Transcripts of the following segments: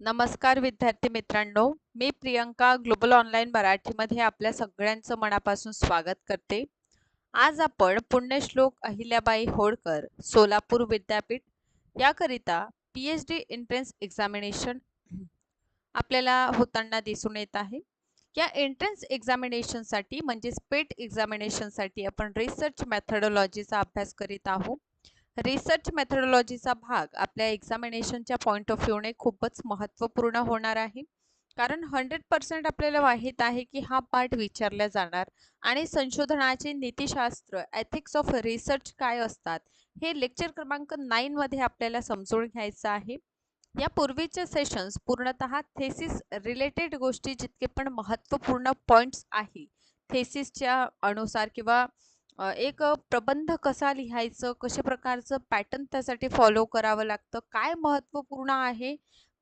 नमस्कार विद्यार्थी मित्रांनो मी प्रियंका ग्लोबल ऑनलाईन मराठीमध्ये आपल्या सगळ्यांचं मनापासून स्वागत करते. आज आपण पुण्यश्लोक अहिल्याबाई होळकर सोलापूर विद्यापीठ याकरिता P H D entrance examination आपल्याला होताना दिसून येत आहे. या एंट्रन्स एक्झामिनेशनसाठी म्हणजेच पेट एक्झामिनेशनसाठी आपण रिसर्च मॅथडॉलॉजीचा अभ्यास करीत आहोत. रिसर्च मेथडॉलॉजीचा भाग आपल्या एक्झामिनेशनच्या पॉईंट ऑफ व्ह्यूने खूपच महत्त्वपूर्ण होणार आहे. कारण हंड्रेड पर्सेंट आपल्याला माहीत आहे की हा पार्ट विचारला जाणार आणि संशोधनाचे नीतिशास्त्र एथिक्स ऑफ रिसर्च काय असतात हे लेक्चर क्रमांक नाईनमध्ये आपल्याला समजून घ्यायचं आहे. या पूर्वीचे सेशन्स पूर्णतः थेसिस रिलेटेड गोष्टी जितके पण महत्त्वपूर्ण पॉईंट्स आहे थेसिसच्या अनुसार किंवा एक प्रबंध कसा लिहायचं? कशा प्रकारचं पॅटर्न त्यासाठी फॉलो करावं लागतं? काय महत्त्वपूर्ण आहे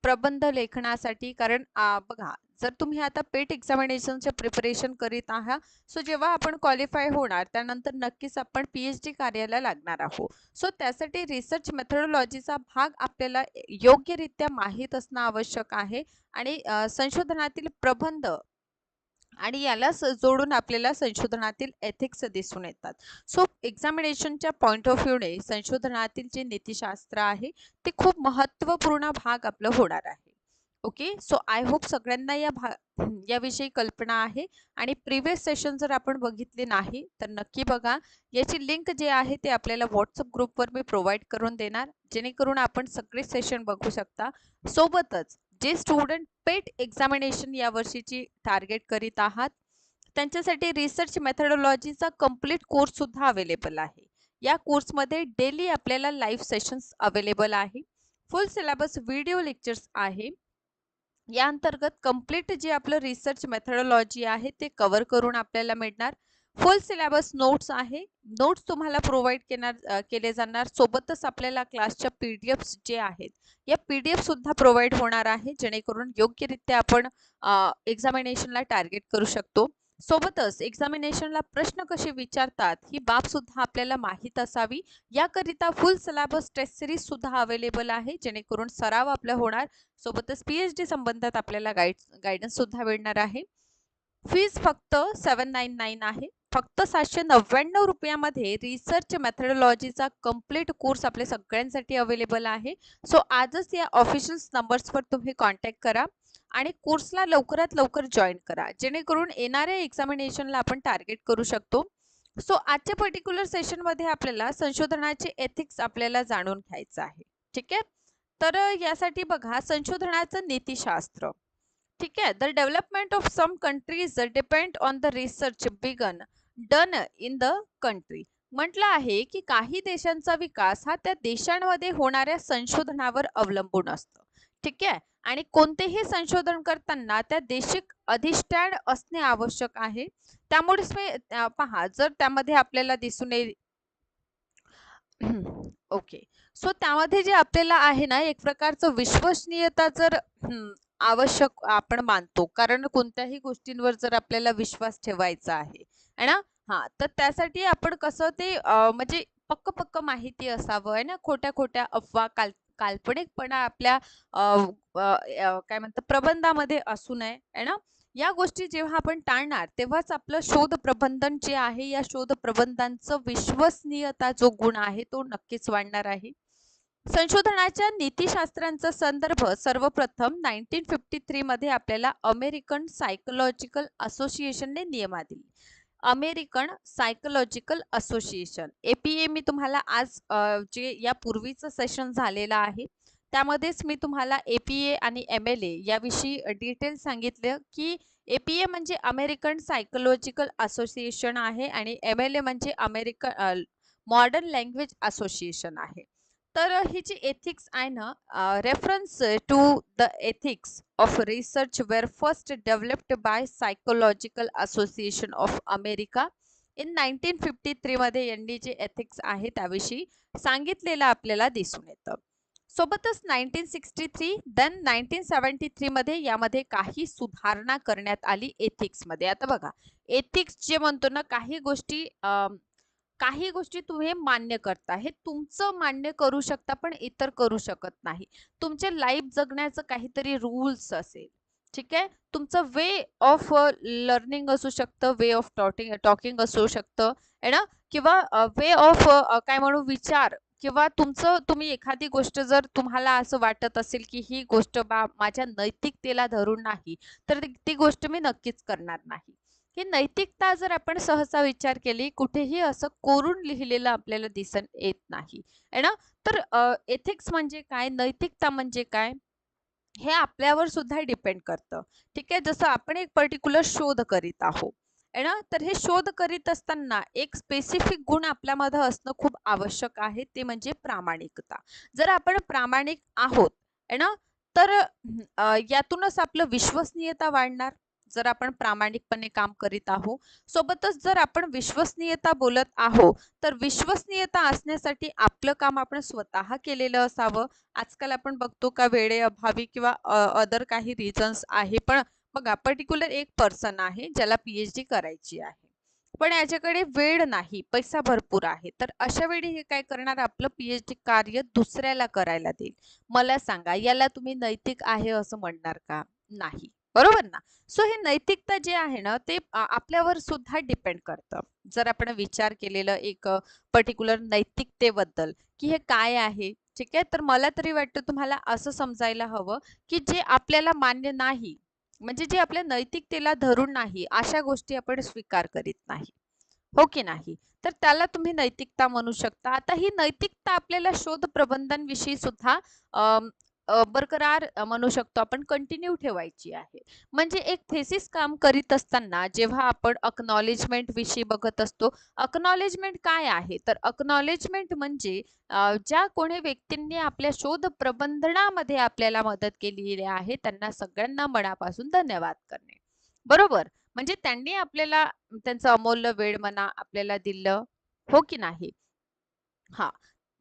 प्रबंध लेखनासाठी? कारण बघा जर तुम्ही आता पेट एक्झामिनेशनचे प्रिपरेशन करीत आहात सो जेव्हा आपण क्वालिफाय होणार त्यानंतर नक्कीच आपण पी एच डी कार्याला लागणार आहोत. सो त्यासाठी रिसर्च मेथडॉलॉजीचा भाग आपल्याला योग्यरित्या माहीत असणं आवश्यक आहे. आणि संशोधनातील प्रबंध आणि याला जोडून आपल्याला संशोधनातील एथिक्स दिसून येतात. सो एक्झामिनेशनच्या पॉईंट ऑफ व्ह्यूने संशोधनातील जे नीतिशास्त्र आहे ते खूप महत्त्वपूर्ण भाग आपलं होणार आहे. ओके सो आय होप सगळ्यांना या भा याविषयी कल्पना आहे. आणि प्रिव्हियस सेशन जर आपण बघितले नाही तर नक्की बघा. याची लिंक जे आहे ते आपल्याला व्हॉट्सअप ग्रुपवर मी प्रोव्हाइड करून देणार. जेणेकरून आपण सगळे सेशन बघू शकता. सोबतच जे स्टुडंट पेट एक्झामिनेशन या वर्षीची टार्गेट करीत आहात त्यांच्यासाठी रिसर्च मेथडॉलॉजीचा कंप्लीट कोर्स सुद्धा अवेलेबल आहे. या कोर्समध्ये डेली आपल्याला लाईव्ह सेशन्स अवेलेबल आहे. फुल सिलेबस व्हिडिओ लेक्चर्स आहे. या अंतर्गत कंप्लीट जे आपलं रिसर्च मेथडॉलॉजी आहे ते कव्हर करून आपल्याला मिळणार. फुल सिलेबस नोट्स आहे. नोट्स तुम्हाला प्रोव्हाइड केणार केले जाणार. सोबतच आपल्याला क्लासच्या पी डी एफ्स जे आहेत या पी डी एफसुद्धा प्रोव्हाइड होणार आहे जेणेकरून योग्यरित्या आपण एक्झामिनेशनला टार्गेट करू शकतो. सोबतच एक्झामिनेशनला प्रश्न कसे विचारतात ही बाब सुद्धा आपल्याला माहीत असावी. याकरिता फुल सिलेबस टेस्ट सिरीज सुद्धा अवेलेबल आहे जेणेकरून सराव आपला होणार. सोबतच पी एच डी संबंधात आपल्याला गाईड गायडन्स सुद्धा मिळणार आहे. फीज फक्त सेवन नाईन नाईन आहे. फक्त सातशे नव्याण्णव रुपयामध्ये रिसर्च मेथडॉलॉजीचा कंप्लीट कोर्स आपल्या सगळ्यांसाठी अवेलेबल आहे. सो आजच या ऑफिशियल नंबर्सवर तुम्ही कॉन्टॅक्ट करा आणि कोर्सला लवकरात लवकर जॉईन करा. जेणेकरून येणाऱ्या एक्झामिनेशनला आपण टार्गेट करू शकतो. सो आजच्या पर्टिक्युलर सेशनमध्ये आपल्याला संशोधनाचे एथिक्स आपल्याला जाणून घ्यायचं आहे. ठीक आहे? तर यासाठी बघा संशोधनाचं नीतिशास्त्र. ठीक आहे? The development of some countries depend on the research began done in the country म्हटलं आहे की काही देशांचा विकास हा त्या देशांमध्ये होणाऱ्या संशोधनावर अवलंबून असतो. ठीक आहे? आणि कोणतेही संशोधन करताना त्या देशिक अधिष्ठान असणे आवश्यक आहे. त्यामुळेच मी पहा जर त्यामध्ये आपल्याला दिसून येईल. ओके सो त्यामध्ये जे आपल्याला आहे ना एक प्रकारचं विश्वसनीयता जर आवश्यक आपण मानतो. कारण कोणत्याही गोष्टींवर जर आपल्याला विश्वास ठेवायचा आहे आहे ना? हा तर त्यासाठी आपण कसं ते म्हणजे पक्क पक्क माहिती असावं आहे ना? खोट्या खोट्या अफवा काल काल्पनिकपणा आपल्या काय म्हणतात प्रबंधामध्ये असू नये आहे ना? या गोष्टी जेव्हा आपण टाळणार तेव्हाच आपलं शोध प्रबंधन जे आहे या शोध प्रबंधांचं विश्वसनीयता जो गुण आहे तो नक्कीच वाढणार आहे. संशोधनाच्या नीतीशास्त्रांचा संदर्भ सर्वप्रथम नाईन्टीन फिफ्टी थ्री मध्ये आपल्याला अमेरिकन सायकोलॉजिकल असोसिएशनने नियमा दिली. American psychological association. एपीए मी तुम्हाला आज जे या पूर्वीचं सेशन झालेलं आहे त्यामध्येच मी तुम्हाला एपीए आणि एम एल ए याविषयी डिटेल सांगितलं की एपीए म्हणजे अमेरिकन सायकोलॉजिकल असोसिएशन आहे आणि एम एल ए म्हणजे अमेरिकन मॉडर्न लँग्वेज असोसिएशन आहे. तर ही जी एथिक्स आहे ना reference to the ethics of research were first developed by psychological association of America in nineteen fifty थ्रीमध्ये यांनी जे एथिक्स आहे त्याविषयी सांगितलेलं आपल्याला दिसून येतं. सोबतच nineteen sixty three then nineteen seventy थ्रीमध्ये यामध्ये काही सुधारणा करण्यात आली एथिक्समध्ये आता बघा एथिक्स जे म्हणतो ना काही गोष्टी काही गोष्टी तुम्ही मान्य करता. हे तुमचं मान्य करू शकता पण इतर करू शकत नाही. तुमचे लाईफ जगण्याचं काहीतरी रूल्स असेल. ठीक आहे? तुमचं वे ऑफ लर्निंग असू शकतं वे ऑफ टॉटिंग टॉकिंग असू शकतं आहे ना? किंवा वे ऑफ काय म्हणू विचार. किंवा तुमचं तुम्ही एखादी गोष्ट जर तुम्हाला असं वाटत असेल की ही गोष्ट बा माझ्या नैतिकतेला धरून नाही तर ती गोष्ट मी नक्कीच करणार नाही. ही नैतिकता जर आपण सहसा विचार केली कुठेही असं कोरून लिहिलेलं आपल्याला दिसून येत नाही. आहे ना? तर एथिक्स म्हणजे काय? नैतिकता म्हणजे काय? हे आपल्यावर सुद्धा डिपेंड करतं. ठीक आहे? जसं आपण एक पर्टिक्युलर शोध करीत आहोत. आहे ना? तर हे शोध करीत असताना एक स्पेसिफिक गुण आपल्यामध्ये असणं खूप आवश्यक आहे. ते म्हणजे प्रामाणिकता. जर आपण प्रामाणिक आहोत आहे ना? तर यातूनच आपलं विश्वसनीयता वाढणार. जर आपण प्रामाणिकपणे काम करीत आहोत सोबतच जर आपण विश्वसनीयता बोलत आहोत तर विश्वसनीयता असण्यासाठी आपलं काम आपण स्वतः केलेलं असावं. आजकाल आपण बघतो का वेळे अभावी किंवा अदर काही रिझन्स आहे पण बघा पर्टिक्युलर एक पर्सन आहे ज्याला पीएचडी करायची आहे. पण याच्याकडे वेळ नाही पैसा भरपूर आहे. तर अशा वेळी हे काय करणार? आपलं पीएचडी कार्य दुसऱ्याला करायला देईल. मला सांगा याला तुम्ही नैतिक आहे असं म्हणणार का? नाही. बरोबर ना? सो हे नैतिकता जे आहे ना ते आपल्यावर सुद्धा डिपेंड करतं. जर आपण विचार केलेलं एक पर्टिक्युलर नैतिकतेबद्दल की हे काय आहे? ठीक आहे? तर मला तरी वाटतं तुम्हाला असं समजायला हवं की जे आपल्याला मान्य नाही म्हणजे जे आपल्या नैतिकतेला धरून नाही अशा गोष्टी आपण स्वीकार करीत नाही. हो की नाही? तर त्याला तुम्ही नैतिकता म्हणू शकता. आता ही नैतिकता आपल्याला शोध प्रबंधांविषयी सुद्धा बरकरार म्हणू शकतो आपण कंटिन्यू ठेवायची आहे. म्हणजे एक थेसिस काम करीत असताना जेव्हा आपण अकनॉलेजमेंट विषयी बघत असतो अक्नॉलेजमेंट काय आहे? तर अकनॉलेजमेंट म्हणजे ज्या कोणी व्यक्तींनी आपल्या शोध प्रबंधनामध्ये आपल्याला मदत केलेली आहे त्यांना सगळ्यांना मनापासून धन्यवाद करणे. बरोबर? म्हणजे त्यांनी आपल्याला त्यांचं अमूल्य वेळ म्हणा आपल्याला दिलं हो की नाही? हा.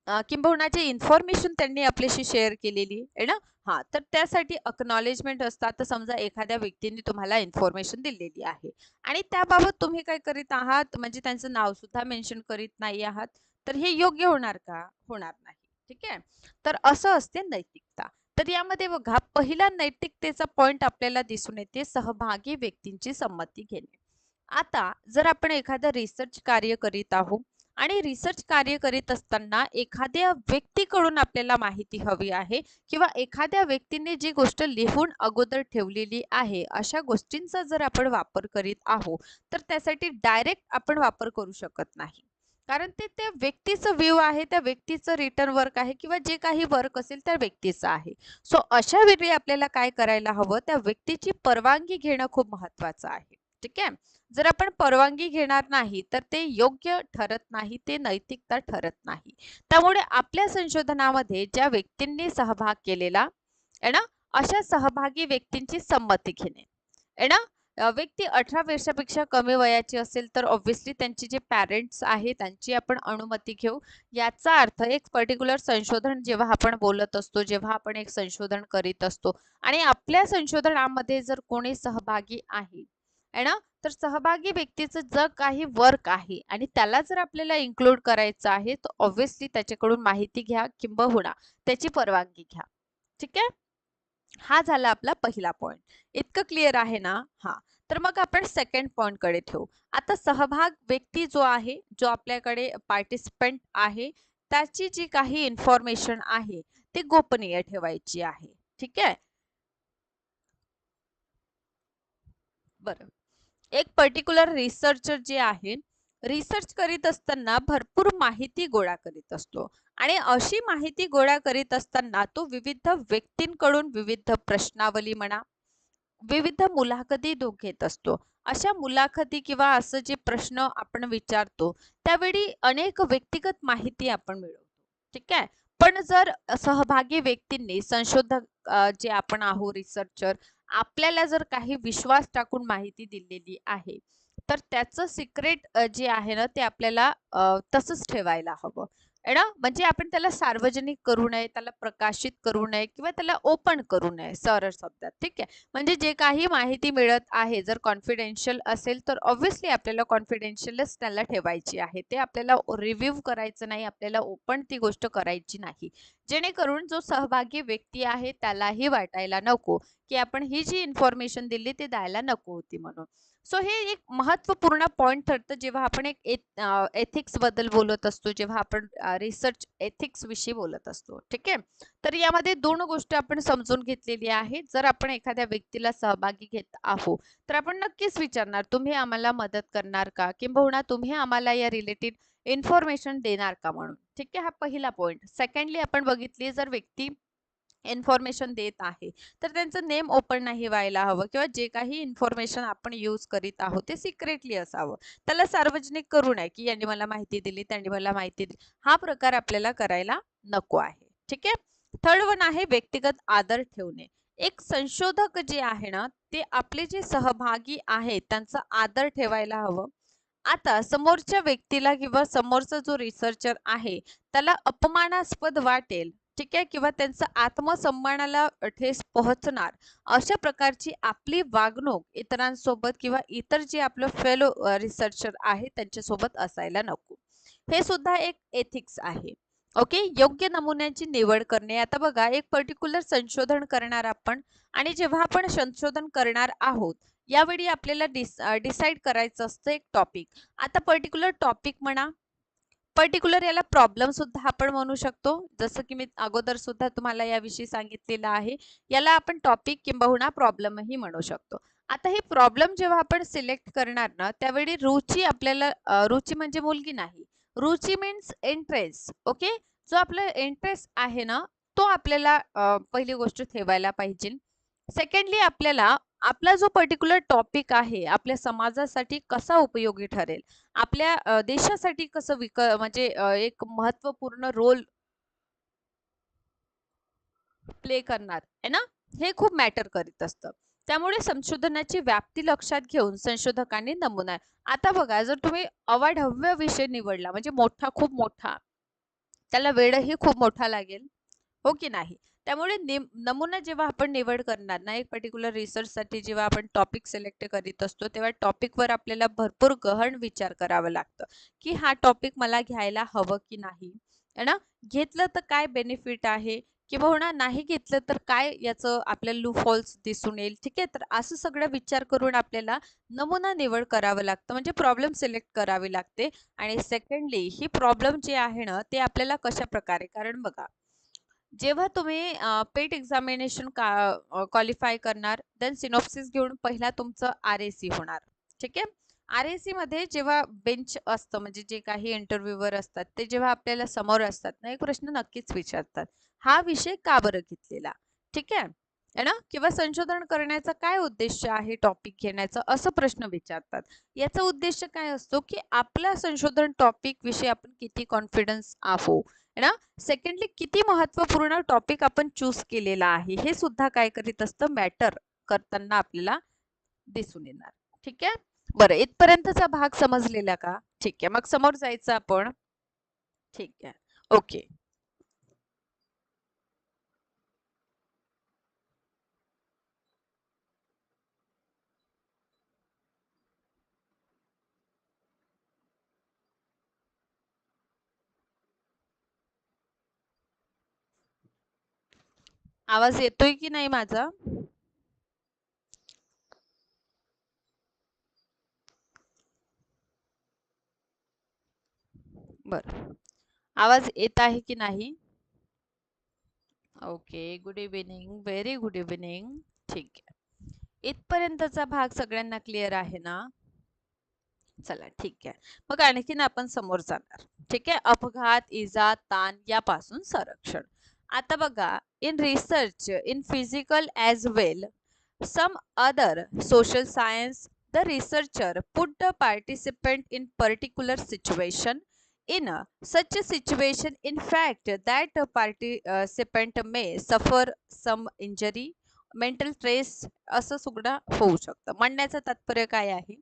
किंबहुना जे इन्फॉर्मेशन त्यांनी आपल्याशी शेअर केलेली आहे ना? हा तर त्यासाठी अकनॉलेजमेंट असतात. तर समजा एखाद्या व्यक्तीने तुम्हाला इन्फॉर्मेशन दिलेली आहे. आणि त्याबाबत तुम्ही काय करीत आहात? म्हणजे त्यांचं नाव सुद्धा मेन्शन करीत नाही आहात. तर हे योग्य होणार का? होणार नाही. ठीक आहे? तर असं असते नैतिकता. तर यामध्ये बघा पहिला नैतिकतेचा पॉइंट आपल्याला दिसून येते सहभागी व्यक्तींची संमती घेणे. आता जर आपण एखादं रिसर्च कार्य करीत आहोत आणि रिसर्च कार्य करीत असताना एखाद्या व्यक्तीकडून आपल्याला माहिती हवी आहे किंवा एखाद्या व्यक्तीने जी गोष्ट लिहून अगोदर ठेवलेली आहे अशा गोष्टींचा जर आपण वापर करीत आहोत तर त्यासाठी डायरेक्ट आपण वापर करू शकत नाही. कारण ते त्या व्यक्तीचं व्ह्यू आहे त्या व्यक्तीचं रिटर्न वर्क आहे किंवा जे काही वर्क असेल त्या व्यक्तीचं आहे. सो अशा वेळी आपल्याला काय करायला हवं? त्या व्यक्तीची परवानगी घेणं खूप महत्वाचं आहे. ठीक आहे? जर आपण परवानगी घेणार नाही तर ते योग्य ठरत नाही ते नैतिकता ठरत नाही. त्यामुळे आपल्या संशोधनामध्ये ज्या व्यक्तींनी सहभाग केलेला आहे ना अशा सहभागी व्यक्तींची संमती घेणे. आहे ना व्यक्ती अठरा वर्षापेक्षा कमी वयाची असेल तर ऑब्व्हियसली त्यांचे जे पॅरेंट्स आहे त्यांची आपण अनुमती घेऊ. याचा अर्थ एक पर्टिक्युलर संशोधन जेव्हा आपण बोलत असतो जेव्हा आपण एक संशोधन करीत असतो. आणि आपल्या संशोधनामध्ये जर कोणी सहभागी आहे आहे ना तर सहभागी व्यक्तीचं जर काही वर्क आहे आणि त्याला जर आपल्याला इन्क्लूड करायचं आहे तर ऑब्व्हियसली त्याच्याकडून माहिती घ्या किंबहुना त्याची परवानगी घ्या. ठीक आहे? हा झाला आपला पहिला पॉइंट इतकं क्लिअर आहे ना? हा. तर मग आपण सेकंड पॉइंटकडे ठेवू. आता सहभाग व्यक्ती जो आहे जो आपल्याकडे पार्टिसिपंट आहे त्याची जी काही इन्फॉर्मेशन आहे ती गोपनीय ठेवायची आहे. ठीक आहे? बरं. एक पर्टिक्युलर रिसर्चर जे आहे रिसर्च करीत असताना भरपूर माहिती गोळा करीत असतो. आणि अशी माहिती गोळा करीत असताना तो विविध व्यक्तींकडून विविध प्रश्नावली म्हणा विविध मुलाखती तो घेत असतो. अशा मुलाखती किंवा असं जे प्रश्न आपण विचारतो त्यावेळी अनेक व्यक्तिगत माहिती आपण मिळवतो. ठीक आहे? पण जर सहभागी व्यक्तींनी संशोधक जे आपण आहो रिसर्चर आपल्याला जर काही विश्वास टाकून माहिती दिलेली आहे तर त्याचं सिक्रेट जे आहे ना ते आपल्याला तसंच ठेवायला हवं. ना? म्हणजे आपण त्याला सार्वजनिक करू नये त्याला प्रकाशित करू नये किंवा त्याला ओपन करू नये सरळ शब्दात ठीक आहे? म्हणजे जे काही माहिती मिळत आहे जर कॉन्फिडेन्शियल असेल तर ऑब्व्हियसली आपल्याला कॉन्फिडेन्शियलच त्याला ठेवायची आहे. ते आपल्याला रिव्ह्यू करायचं नाही आपल्याला ओपन ती गोष्ट करायची नाही. जेणेकरून जो सहभागी व्यक्ती आहे त्यालाही वाटायला नको की आपण ही जी इन्फॉर्मेशन दिली ती द्यायला नको होती म्हणून. सो हे एक महत्त्वपूर्ण पॉईंट ठरतं. जेव्हा आपण एक एथिक्सबद्दल बोलत असतो जेव्हा आपण रिसर्च एथिक्सविषयी बोलत असतो ठीक आहे? तर यामध्ये दोन गोष्टी आपण समजून घेतलेली आहे. जर आपण एखाद्या व्यक्तीला सहभागी घेत आहो तर आपण नक्कीच विचारणार तुम्ही आम्हाला मदत करणार का? किंबहुना तुम्ही आम्हाला या रिलेटेड इन्फॉर्मेशन देणार का? म्हणून. ठीक आहे? हा पहिला पॉईंट सेकंडली आपण बघितली जर व्यक्ती इन्फॉर्मेशन देत आहे. तर त्यांचं नेम ओपन नाही व्हायला हवं किंवा जे काही इन्फॉर्मेशन आपण यूज करीत आहोत ते सिक्रेटली असावं. त्याला सार्वजनिक करू नये की यांनी मला माहिती दिली त्यांनी मला माहिती दिली. हा प्रकार आपल्याला करायला नको आहे. ठीक आहे? थर्ड वन आहे व्यक्तिगत आदर ठेवणे. एक संशोधक जे आहे ना ते आपले जे सहभागी आहेत त्यांचा आदर ठेवायला हवं. आता समोरच्या व्यक्तीला किंवा समोरचा जो रिसर्चर आहे त्याला अपमानास्पद वाटेल. ठीक आहे? किंवा त्यांचं आत्मसन्मानाला ठेस पोहोचणार. अशा प्रकारची आपली वागणूक इतरांसोबत किंवा इतर जे आपलं फेलो रिसर्चर आहे त्यांच्यासोबत असायला नको. हे सुद्धा एक एथिक्स आहे. ओके योग्य नमुन्यांची निवड करणे. आता बघा एक पर्टिक्युलर संशोधन करणार आपण आणि जेव्हा आपण संशोधन करणार आहोत यावेळी आपल्याला डिस डिसाईड करायचं असतं एक टॉपिक आता पर्टिक्युलर टॉपिक म्हणा पर्टिक्युलर याला प्रॉब्लेम सुद्धा आपण म्हणू शकतो. जसं की मी अगोदर सुद्धा तुम्हाला याविषयी सांगितलेलं आहे. याला आपण टॉपिक किंबहुना प्रॉब्लेमही म्हणू शकतो. आता हे प्रॉब्लेम जेव्हा आपण सिलेक्ट करणार ना त्यावेळी रुची आपल्याला रुची म्हणजे मुलगी नाही. रुची मीन्स इंटरेस्ट ओके जो आपला इंटरेस्ट आहे ना तो आपल्याला पहिली गोष्ट ठेवायला पाहिजे. सेकंडली आपल्याला आपला जो पर्टिक्युलर टॉपिक आहे आपल्या समाजासाठी कसा उपयोगी ठरेल? आपल्या देशासाठी कसं विक म्हणजे एक महत्त्वपूर्ण रोल प्ले करणार आहे ना? हे खूप मॅटर करीत असतं. त्यामुळे संशोधनाची व्याप्ती लक्षात घेऊन संशोधकांनी नमुना आता बघा जर तुम्ही अवाढव्य विषय निवडला म्हणजे मोठा खूप मोठा त्याला वेळही खूप मोठा लागेल हो की नाही? त्यामुळे नमुना जेव्हा आपण निवड करणार ना एक पर्टिक्युलर रिसर्चसाठी जेव्हा आपण टॉपिक सिलेक्ट करीत असतो तेव्हा टॉपिकवर आपल्याला भरपूर गहन विचार करावा लागतं की हा टॉपिक मला घ्यायला हवं की नाही. ना? घेतलं तर काय बेनिफिट आहे? किंवा नाही घेतलं तर काय याचं आपल्याला लू फॉल्स दिसून येईल? ठीक आहे? तर असं सगळं विचार करून आपल्याला नमुना निवड करावं लागतं म्हणजे प्रॉब्लेम सिलेक्ट करावी लागते. आणि सेकंडली ही प्रॉब्लेम जे आहे ना ते आपल्याला कशा प्रकारे कारण बघा जेव्हा तुम्ही पेट एक्झामिनेशन का क्वालिफाय करणार देन सिनॉप्सिस घेऊन पहिला तुमचं आर ए सी होणार. ठीक आहे? आर ए सी मध्ये जेव्हा बेंच असतं म्हणजे जे काही इंटरव्ह्यूवर असतात ते जेव्हा आपल्याला समोर असतात ना एक प्रश्न नक्कीच विचारतात. हा विषय का बरं घेतलेला? ठीक आहे? ना? किंवा संशोधन करण्याचा काय उद्देश आहे टॉपिक घेण्याचा? असं प्रश्न विचारतात. याचा उद्देश काय असतो की आपला संशोधन टॉपिक विषयी आपण किती कॉन्फिडन्स आहो ना? सेकंडली किती महत्त्वपूर्ण टॉपिक आपण चूज केलेला आहे? हे सुद्धा काय करीत असतं? मॅटर करताना आपल्याला दिसून येणार. ठीक आहे? बरं इथपर्यंतचा भाग समजलेला का? ठीक आहे. मग समोर जायचं आपण. ठीक आहे. ओके आवाज येतोय की नाही माझा? बर. आवाज येत आहे की नाही? Okay good evening very good evening ठीक आहे. इथपर्यंतचा भाग सगळ्यांना क्लिअर आहे ना? चला ठीक आहे. मग आणखीन आपण समोर जाणार. ठीक आहे? अपघात इजा ताण यापासून संरक्षण. आता बघा in research in physical as well some other social science the researcher put the participant in particular situation in such a situation in fact that participant may suffer some injury mental trace असं सुगडं होऊ शकतं. म्हणण्याचं तात्पर्य काय आहे?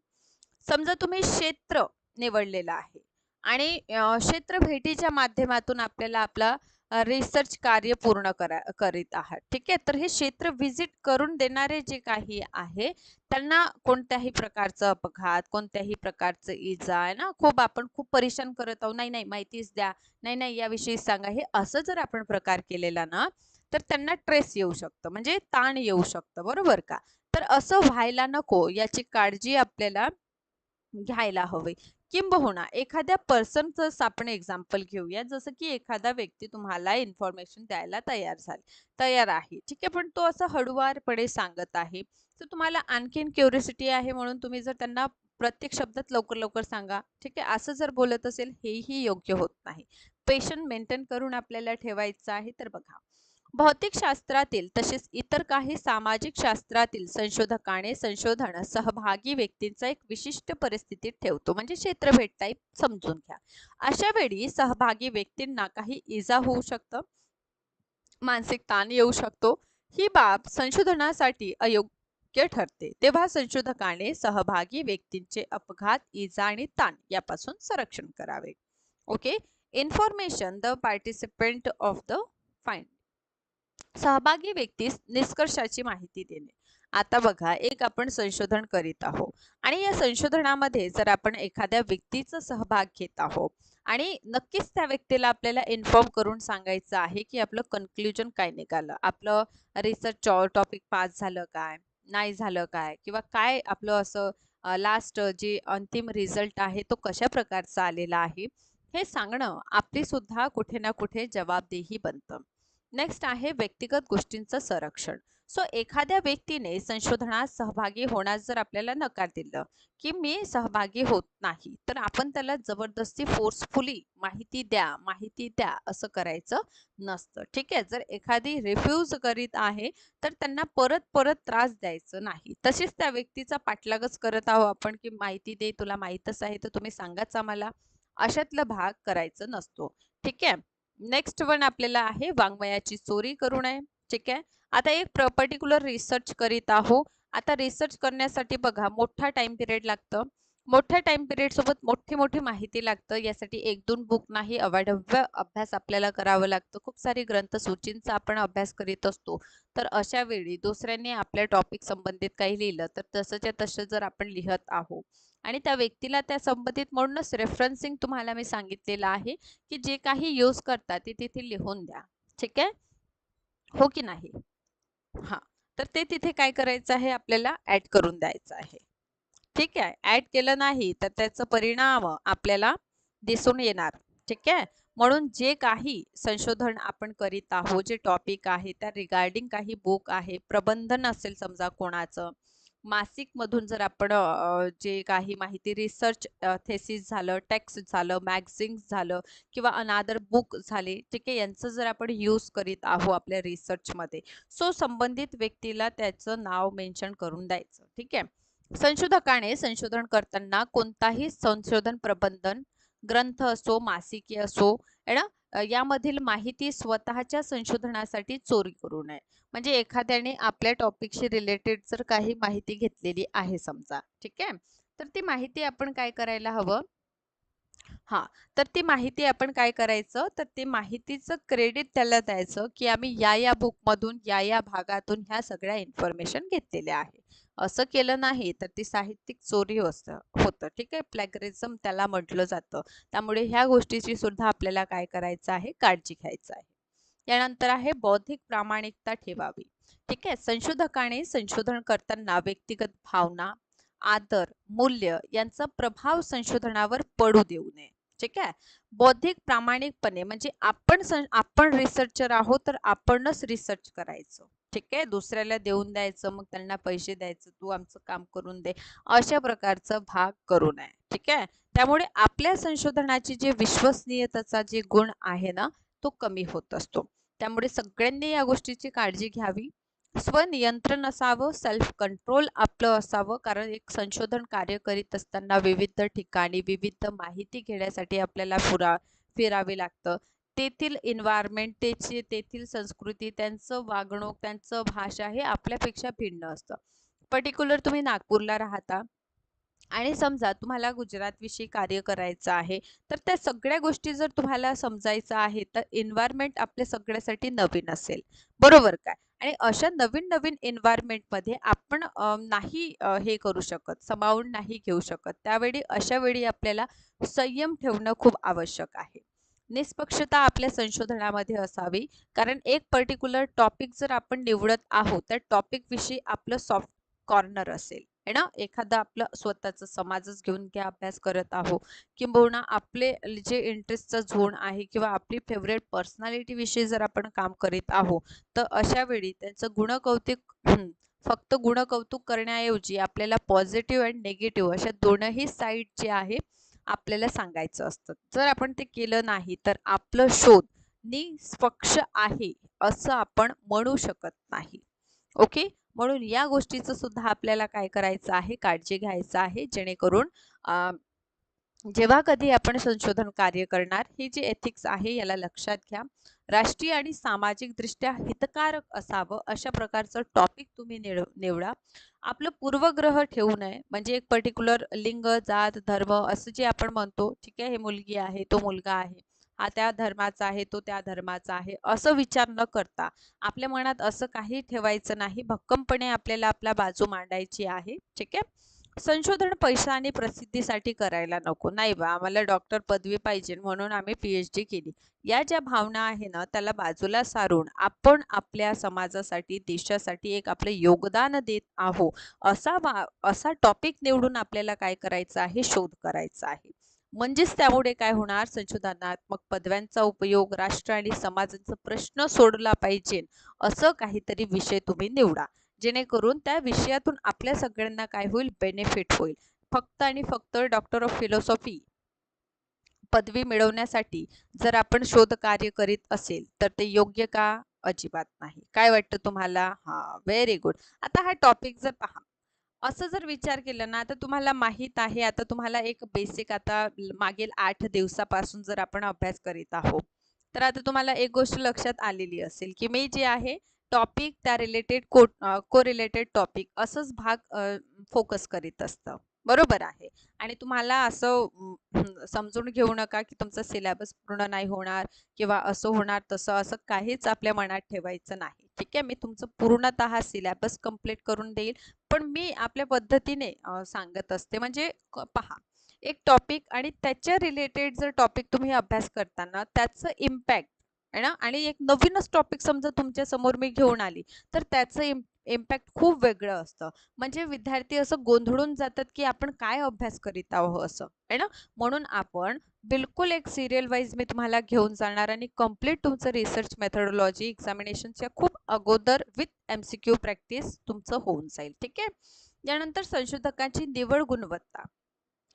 समजा तुम्ही क्षेत्र निवडलेलं आहे आणि क्षेत्र भेटीच्या माध्यमातून आपल्याला आपला रिसर्च कार्य पूर्ण करा करीत आहात. ठीक आहे? तर हे क्षेत्र व्हिजिट करून देणारे जे काही आहे त्यांना कोणत्याही प्रकारचं अपघात कोणत्याही प्रकारचं इजा आहे ना खूप आपण खूप परेशान करत आहोत. नाही नाही माहितीच द्या. नाही नाही याविषयी सांगा. हे असं जर आपण प्रकार केलेला ना तर त्यांना ट्रेस येऊ शकतं. म्हणजे ताण येऊ शकतं. बरोबर का? तर असं व्हायला नको. याची काळजी आपल्याला घ्यायला हवी. किंबहुना एखाद्या पर्सनच आपण एक्झाम्पल घेऊया जसं की एखादा व्यक्ती तुम्हाला इन्फॉर्मेशन द्यायला तयार झाले तयार आहे. ठीक आहे पण तो असं हळुवारपणे सांगत आहे. तर तुम्हाला आणखीन क्युरिसिटी आहे म्हणून तुम्ही जर त्यांना प्रत्येक शब्दात लवकर लवकर सांगा. ठीक आहे असं जर बोलत असेल हेही योग्य होत नाही. पेशंट मेंटेन करून आपल्याला ठेवायचं आहे तर बघा. भौतिकशास्त्रातील तसेच इतर काही सामाजिक शास्त्रातील संशोधकाने संशोधन सहभागी व्यक्तींचा एक विशिष्ट परिस्थितीत ठेवतो. म्हणजे क्षेत्रभेट टाईप समजून घ्या. अशा वेळी सहभागी व्यक्तींना काही इजा होऊ शकतं मानसिक ताण येऊ शकतो. ही बाब संशोधनासाठी अयोग्य ठरते. तेव्हा संशोधकाने सहभागी व्यक्तींचे अपघात इजा आणि ताण यापासून संरक्षण करावे. Okay? Information the participant of the fine सहभागी व्यक्तीस निष्कर्षाची माहिती देणे. आता बघा एक आपण संशोधन करीत आहोत. आणि या संशोधनामध्ये जर आपण एखाद्या व्यक्तीचा सहभाग घेत आहोत आणि नक्कीच त्या व्यक्तीला आपल्याला इन्फॉर्म करून सांगायचं आहे की आपलं कन्क्ल्युजन काय निघालं? आपलं रिसर्च टॉपिक पास झालं काय? नाही झालं काय? किंवा काय आपलं असं लास्ट जे अंतिम रिझल्ट आहे तो कशा प्रकारचा आलेला आहे? हे सांगणं आपली सुद्धा कुठे ना कुठे जबाबदेही बनतं. नेक्स्ट आहे व्यक्तिगत गोष्टींचं संरक्षण. सो एखाद्या व्यक्तीने संशोधनात सहभागी होण्यास जर आपल्याला नकार दिलं की मी सहभागी होत नाही तर आपण त्याला जबरदस्ती फोर्सफुली माहिती द्या माहिती द्या असं करायचं नसतं. ठीक आहे? जर एखादी रिफ्यूज करीत आहे तर त्यांना परत परत त्रास द्यायचं नाही. तशीच त्या व्यक्तीचा पाठलागच करत आहोत आपण की माहिती दे तुला माहीतच आहे तर तुम्ही सांगाच आम्हाला. अशातला भाग करायचं नसतो. ठीक आहे? नेक्स्ट वन आपल्याला आहे वाङ्मयाची चोरी करू नये. ठीक आहे? आता एक पर्टिक्युलर रिसर्च करीत आहो आता रिसर्च करण्यासाठी बघा मोठा टाइम पिरियड लागतं. मोठ्या टाइम पिरियड सोबत मोठी मोठी माहिती लागतं. यासाठी एक दोन बुक नाही अवाढव्य अभ्यास आपल्याला करावं लागतं. खूप सारी ग्रंथ सूचींचा आपण अभ्यास करीत असतो. तर अशा वेळी दुसऱ्यांनी आपल्या टॉपिक संबंधित काही लिहिलं तर तसंच्या तसं जर आपण लिहत आहोत आणि त्या व्यक्तीला त्या संबंधित म्हणूनच रेफरन्सिंग तुम्हाला मी सांगितलेलं आहे की जे काही यूज करतात ते तिथे लिहून द्या. ठीक आहे? हो की नाही? हां. तर ते तिथे काय करायचं आहे? आपल्याला ऍड करून द्यायचं आहे. ठीक आहे? ऍड केलं नाही तर त्याचा परिणाम आपल्याला दिसून येणार. ठीक आहे? म्हणून जे काही संशोधन आपण करीत आहोत जे टॉपिक आहे त्या रिगार्डिंग काही बुक आहे प्रबंधन असेल समजा कोणाचं मासिक मधून जर आपण जे काही माहिती रिसर्च थेसिस झालं टेक्स्ट झालं मॅगझिन्स झालं किंवा अनादर बुक झाले ठीक आहे यांचं जर आपण यूज करीत आहो आपल्या रिसर्चमध्ये सो संबंधित व्यक्तीला त्याचं नाव मेन्शन करून द्यायचं ठीक आहे? संशोधकाने संशोधन करताना कोणताही संशोधन प्रबंधन ग्रंथ असो मासिके असो ना? यामधील माहिती स्वतःच्या संशोधनासाठी चोरी करू नये. म्हणजे एखाद्याने आपल्या टॉपिकशी रिलेटेड जर काही माहिती घेतलेली आहे समजा ठीक आहे? तर ती माहिती आपण काय करायला हवं? हा तर ती माहिती आपण काय करायचं? तर ते माहितीचं क्रेडिट त्याला द्यायचं की आम्ही या या बुकमधून या या भागातून ह्या सगळ्या इन्फॉर्मेशन घेतलेल्या आहे. असं केलं नाही तर ती साहित्यिक चोरी असतं होतं. ठीक आहे? प्लॅगरिझम त्याला म्हटलं जातं. त्यामुळे ह्या गोष्टीची सुद्धा आपल्याला काय करायचं आहे? काळजी घ्यायचं आहे. यानंतर आहे बौद्धिक प्रामाणिकता ठेवावी. ठीक आहे? संशोधकाने संशोधन करताना व्यक्तिगत भावना आदर मूल्य यांचा प्रभाव संशोधनावर पडू देऊ नये. ठीक आहे? बौद्धिक प्रामाणिकपणे म्हणजे आपण आपण रिसर्चर आहोत तर आपणच रिसर्च करायचं. ठीक आहे? दुसऱ्याला देऊन द्यायचं मग त्यांना पैसे द्यायचं तू आमचं काम करून दे अशा प्रकारचा भाग करू नये. ठीक आहे? त्यामुळे आपल्या संशोधनाची जे विश्वसनीयतेचा जे गुण आहे ना तो कमी होत असतो. त्यामुळे सगळ्यांनी या गोष्टीची काळजी घ्यावी. स्वनियंत्रण असावं सेल्फ कंट्रोल आपलं असावं कारण एक संशोधन कार्य करीत असताना विविध ठिकाणी विविध माहिती घेण्यासाठी आपल्याला फुरा फिरावे लागतं. तेथील एन्व्हायरमेंट त्याची तेथील संस्कृती त्यांचं वागणूक त्यांचं भाषा हे आपल्यापेक्षा भिन्न असतं. पर्टिक्युलर तुम्ही नागपूरला राहता आणि समजा तुम्हाला गुजरातविषयी कार्य करायचं आहे तर त्या सगळ्या गोष्टी जर तुम्हाला समजायचं आहे तर एन्व्हायरमेंट आपल्या सगळ्यासाठी नवीन असेल. बरोबर काय? आणि अशा नवीन नवीन एन्व्हायरमेंटमध्ये आपण नाही हे करू शकत समावून नाही घेऊ शकत. त्यावेळी अशा वेळी आपल्याला संयम ठेवणं खूप आवश्यक आहे. निष्पक्षता आपल्या संशोधनामध्ये असावी. कारण एक पर्टिक्युलर टॉपिक जर आपण निवडत आहोत त्या टॉपिकविषयी आपलं सॉफ्ट कॉर्नर असेल. है ना? एखादा आपलं स्वतःचं समाजच घेऊन घ्या अभ्यास करत आहो. किंबहुना आपले जे इंटरेस्टचा झोन आहे किंवा आपली फेवरेट पर्सनॅलिटी विषयी जर आपण काम करीत आहो तर अशा वेळी त्यांचं गुणकौतिक फक्त गुणकौतुक करण्याऐवजी आपल्याला पॉझिटिव्ह अँड निगेटिव्ह अशा दोनही साईड जे आहे आपल्याला सांगायचं असतं. जर आपण ते केलं नाही तर आपलं शोध निष्पक्ष आहे असं आपण म्हणू शकत नाही. ओके? म्हणून या गोष्टीचं सुद्धा आपल्याला काय करायचं आहे काळजी घ्यायचं आहे जेणेकरून अं, जेव्हा कधी आपण संशोधन कार्य करणार हे जे एथिक्स आहे याला लक्षात घ्या. राष्ट्रीय आणि सामाजिक दृष्ट्या हितकारक असावं अशा प्रकारचं टॉपिक तुम्ही निव निवडा. आपलं पूर्वग्रह ठेवू नये. म्हणजे एक पर्टिक्युलर लिंग जात धर्म असं जे आपण म्हणतो ठीक आहे हे मुलगी आहे तो मुलगा आहे. हा त्या धर्माचा आहे तो त्या धर्माचा आहे. असं विचार न करता आपल्या मनात असं काही ठेवायचं नाही. भक्कमपणे आपल्याला आपला बाजू मांडायची आहे. ठीक आहे? संशोधन पैसा आणि प्रसिद्धीसाठी करायला नको. नाही बा आम्हाला डॉक्टर पदवी पाहिजे म्हणून आम्ही पी एच डी केली. या ज्या भावना आहे ना त्याला बाजूला सारून आपण आपल्या समाजासाठी देशासाठी एक आपलं योगदान देत आहो. असा वा असा टॉपिक निवडून आपल्याला काय करायचं आहे? शोध करायचा आहे. म्हणजेच त्यामुळे काय होणार? संशोधनात्मक पदव्यांचा उपयोग राष्ट्र आणि समाजाचा प्रश्न सोडला पाहिजे. असं काहीतरी विषय तुम्ही निवडा. जेणेकरून त्या विषयातून आपल्या सगळ्यांना काय होईल? बेनिफिट होईल. फक्त आणि फक्त डॉक्टर ऑफ फिलॉसॉफी पदवी मिळवण्यासाठी जर आपण शोध कार्य करीत असेल तर ते योग्य का? अजिबात नाही. काय वाटतं तुम्हाला? हा व्हेरी गुड आता हा टॉपिक जर पहा. असं जर विचार केला ना आता तुम्हाला माहीत आहे आता तुम्हाला एक बेसिक आता मागील आठ दिवसापासून जर आपण अभ्यास करीत आहोत तर आता तुम्हाला एक गोष्ट लक्षात आलेली असेल की मी जे आहे टॉपिक त्या रिलेटेड को को रिलेटेड टॉपिक असंच भाग फोकस करीत असतं. बरोबर आहे. आणि तुम्हाला असं समजून घेऊ नका की तुमचा सिलेबस पूर्ण नाही होणार किंवा असं होणार तसं असं काहीच आपल्या मनात ठेवायचं नाही. ठीक आहे? मी तुमचं पूर्णतः सिलेबस कंप्लीट करून देईल. पण मी आपल्या पद्धतीने सांगत असते. म्हणजे पहा एक टॉपिक आणि त्याच्या रिलेटेड जर टॉपिक तुम्ही अभ्यास करताना त्याचं इम्पॅक्ट आहे ना? आणि एक नवीनच टॉपिक समजा तुमच्यासमोर मी घेऊन आली तर त्याचं इम्पॅक्ट खूप वेगळं असतं. म्हणजे विद्यार्थी असं गोंधळून जातात की आपण काय अभ्यास करीत आहोत असं आहे ना? म्हणून आपण बिलकुल एक सिरियल वाईज मी तुम्हाला घेऊन जाणार आणि कंप्लीट तुमचं रिसर्च मेथडॉलॉजी एक्झामिनेशनच्या खूप अगोदर with M C Q practice तुमचं होऊन जाईल ठीक आहे? यानंतर संशोधकांची निवड गुणवत्ता.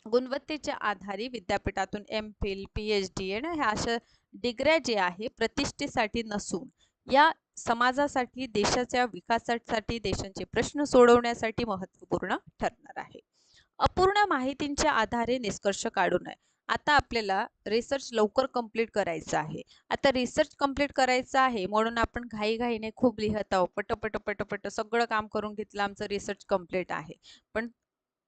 गुणवत्तेच्या आधारे विद्यापीठातून M Phil P H D ह्या अशा डिग्र्या जे आहे प्रतिष्ठेसाठी नसून या समाजासाठी देशाच्या विकासासाठी देशांचे प्रश्न सोडवण्यासाठी महत्त्वपूर्ण ठरणार आहे. अपूर्ण माहितींच्या आधारे निष्कर्ष काढू नये आता आपल्याला रिसर्च लवकर कंप्लीट करायचं आहे. आता रिसर्च कंप्लीट करायचं आहे म्हणून आपण घाईघाईने खूप लिहत आहोत पटपट पटपट सगळं काम करून घेतलं आमचं रिसर्च कंप्लीट आहे. पण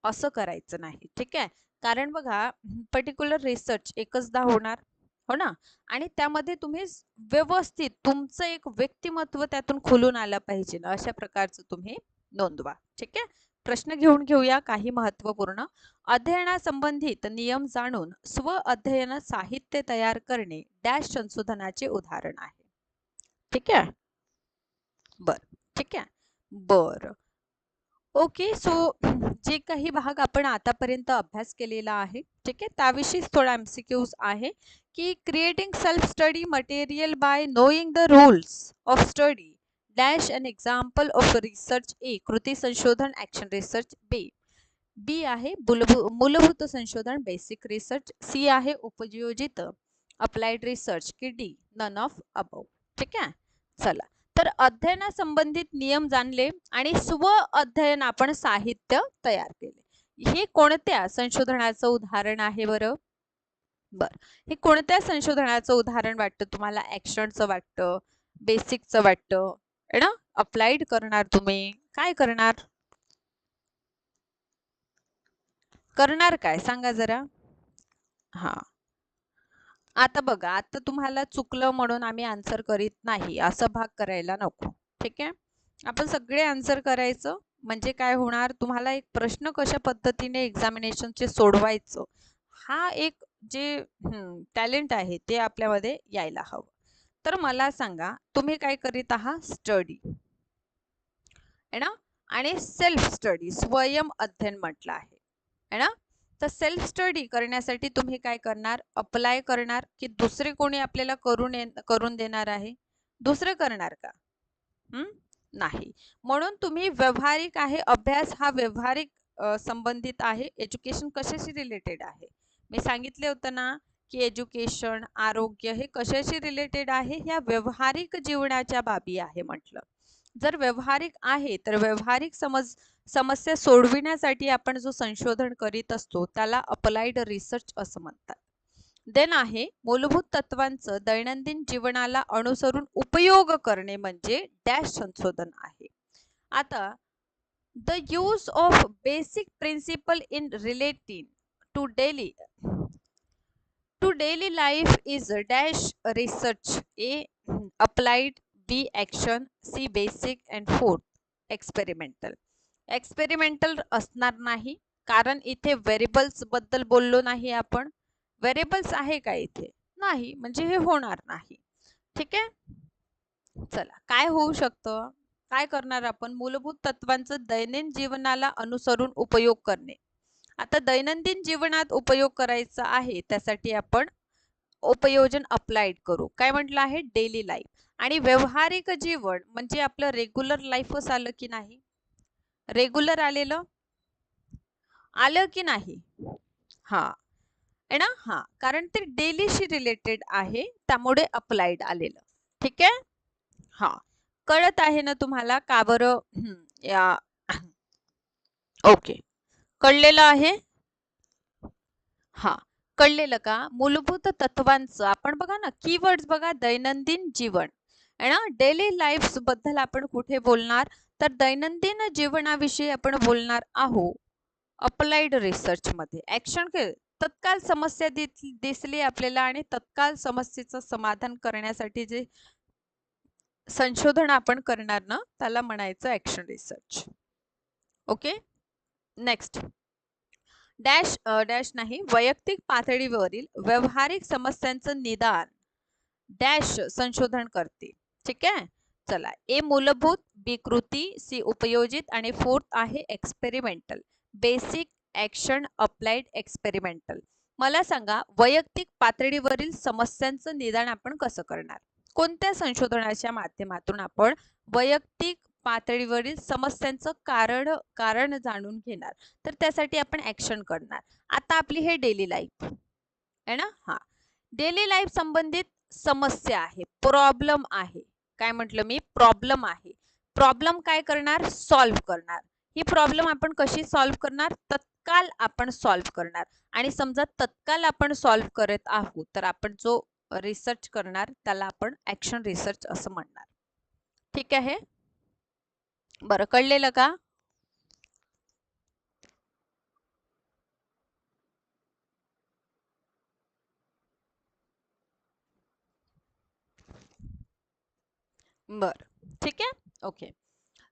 असं करायचं नाही ठीक आहे? कारण बघा पर्टिक्युलर रिसर्च एकचदा होणार हो ना? आणि त्यामध्ये तुम्ही व्यवस्थित तुमचं एक व्यक्तिमत्व त्यातून खुलून आलं पाहिजे. ना अशा प्रकारचं तुम्ही नोंदवा. ठीक आहे? प्रश्न घेऊन घेऊया काही महत्त्वपूर्ण अध्ययनासंबंधित नियम जाणून स्व अध्ययन साहित्य तयार करणे डॅश संशोधनाचे उदाहरण आहे. ठीक आहे? बर. ठीक आहे? बर. ओके, सो जे काही भाग आपण आतापर्यंत अभ्यास केलेला आहे, ठीक आहे? त्याविषयीच थोडा एम सी क्यूज आहे की creating self study material by knowing the rules of study dash an example of research A कृती संशोधन ॲक्शन रिसर्च बी बी आहे मूलभूत संशोधन बेसिक रिसर्च सी आहे उपयोजित अप्लाइड रिसर्च की डी नन ऑफ़ अबव ठीक आहे? चला. तर अध्ययनासंबंधित नियम जाणले आणि स्व अध्ययन आपण साहित्य तयार केले. हे कोणत्या संशोधनाचं उदाहरण आहे बरं? बर. हे कोणत्या संशोधनाचं उदाहरण वाटतं तुम्हाला? ॲक्शनचं वाटतं? बेसिकचं वाटतं? ना? अप्लाइड करणार तुम्ही? काय करणार? करणार काय? सांगा जरा. हा. आता बघा आता तुम्हाला चुकलं म्हणून आम्ही आन्सर करीत नाही असं भाग करायला नको. ठीक आहे? आपण सगळे आन्सर करायचं. म्हणजे काय होणार? तुम्हाला एक प्रश्न कशा पद्धतीने एक्झामिनेशनचे सोडवायचं? हा एक जे टॅलेंट आहे ते आपल्यामध्ये यायला हवं. तर मला सांगा तुम्ही काय करीत आहात? स्टडी है ना? आणि सेल्फ स्टडी स्वयं अध्ययन म्हटलं आहे. है ना? तर सेल्फ स्टडी करण्यासाठी तुम्ही काय करणार? अप्लाय करणार की दुसरे कोणी आपल्याला करून करून देणार आहे? दुसरं करणार का? नाही. म्हणून तुम्ही व्यवहारिक आहे अभ्यास हा व्यवहारिक संबंधित आहे. एज्युकेशन कशाशी रिलेटेड आहे? मी सांगितले होतं ना की एज्युकेशन आरोग्य हे कशाशी रिलेटेड आहे? ह्या व्यवहारिक जीवनाच्या बाबी आहे म्हटलं. जर व्यवहारिक आहे तर व्यवहारिक समज समस्या सोडविण्यासाठी आपण जो संशोधन करीत असतो त्याला अप्लाइड रिसर्च असं म्हणतात. देन आहे मूलभूत तत्वांचं दैनंदिन जीवनाला अनुसरून उपयोग करणे म्हणजे डॅश संशोधन आहे. आता the use of basic principle in relating to daily to daily life is dash research A applied B action C basic and fourth experimental experimental असणार नाही कारण इथे व्हेरिएबल्सबद्दल बोललो नाही आपण. व्हेरिएबल्स आहे का इथे? नाही म्हणजे हे होणार नाही. ठीक आहे? चला काय होऊ शकतं? काय करणार आपण? मूलभूत तत्वांचं दैनंदिन जीवनाला अनुसरून उपयोग करणे. आता दैनंदिन जीवनात उपयोग करायचा आहे त्यासाठी आपण उपयोजन अप्लाइड करू. काय म्हटलं आहे? डेली लाईफ आणि व्यवहारिक जीवन म्हणजे आपलं रेग्युलर लाईफच आलं की नाही? रेग्युलर आलेलं? आलं की नाही? हा. आहे ना? हा. कारण ते डेलीशी रिलेटेड आहे त्यामुळे अप्लाइड आलेलं. ठीक आहे? हा. कळत आहे ना तुम्हाला का बरं? या. ओके. कळलेलं आहे? हा. कळलेलं का? मूलभूत तत्वांचं आपण बघा ना कीवर्ड्स बघा दैनंदिन जीवन. आहे ना? डेली लाईफबद्दल आपण कुठे बोलणार? तर दैनंदिन जीवनाविषयी आपण बोलणार आहोत अप्लाइड रिसर्च मध्ये. ऍक्शन तत्काल समस्या दिसली आपल्याला आणि तत्काल समस्येचं समाधान करण्यासाठी जे संशोधन आपण करणार ना? त्याला म्हणायचं action research okay next dash dash नाही. वैयक्तिक पातळीवरील व्यावहारिक समस्यांचं निदान. डॅश संशोधन करते ठीक आहे? चला ए मूलभूत बी कृती सी उपयोजित आणि फोर्थ आहे experimental basic action applied experimental मला सांगा वैयक्तिक पातळीवरील समस्यांचं निदान आपण कसं करणार? कोणत्या संशोधनाच्या माध्यमातून आपण वैयक्तिक पातळीवरील समस्यांचं कारण कारण जाणून घेणार? तर त्यासाठी आपण ऍक्शन करणार. आता आपली हे डेली लाईफ आहे ना? हा. डेली लाईफ संबंधित समस्या आहे प्रॉब्लेम आहे. काय म्हटलं मी? प्रॉब्लेम आहे. प्रॉब्लेम काय करणार? सॉल्व्ह करणार. ही प्रॉब्लेम आपण कशी सॉल्व्ह करणार? तत्काल आपण सॉल्व्ह करणार. आणि समजा तत्काल आपण सॉल्व्ह करत आहोत तर आपण जो रिसर्च करणार त्याला आपण ऍक्शन रिसर्च असं म्हणणार. ठीक आहे? बरं कळलेलं का? बर. ठीक आहे? ओके.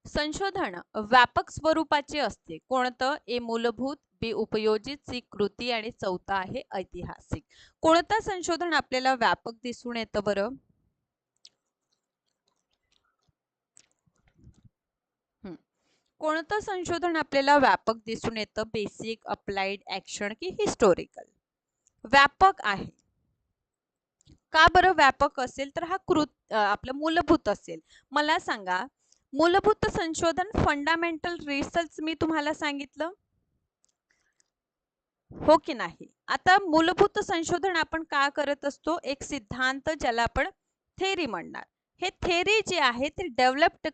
संशोधन व्यापक स्वरूपाचे असते. कोणतं? ए मूलभूत बी उपयोजित सी कृती आणि चौथा आहे ऐतिहासिक. कोणतं संशोधन आपल्याला व्यापक दिसून येतं बरं? कोणतं संशोधन आपल्याला व्यापक दिसून येतं? बेसिक अप्लाइड ऍक्शन की हिस्टोरिकल व्यापक आहे. का बरं व्यापक असेल? तर हा कृत आपलं मूलभूत असेल. मला सांगा मूलभूत संशोधन फंडामेंटल रिसर्च मी तुम्हाला सांगितलं? हो की नाही? आता मूलभूत संशोधन आपण का करत असतो? एक सिद्धांत ज्याला आपण थेरी म्हणणार. हे थेरी जे आहे ते डेव्हलप्ड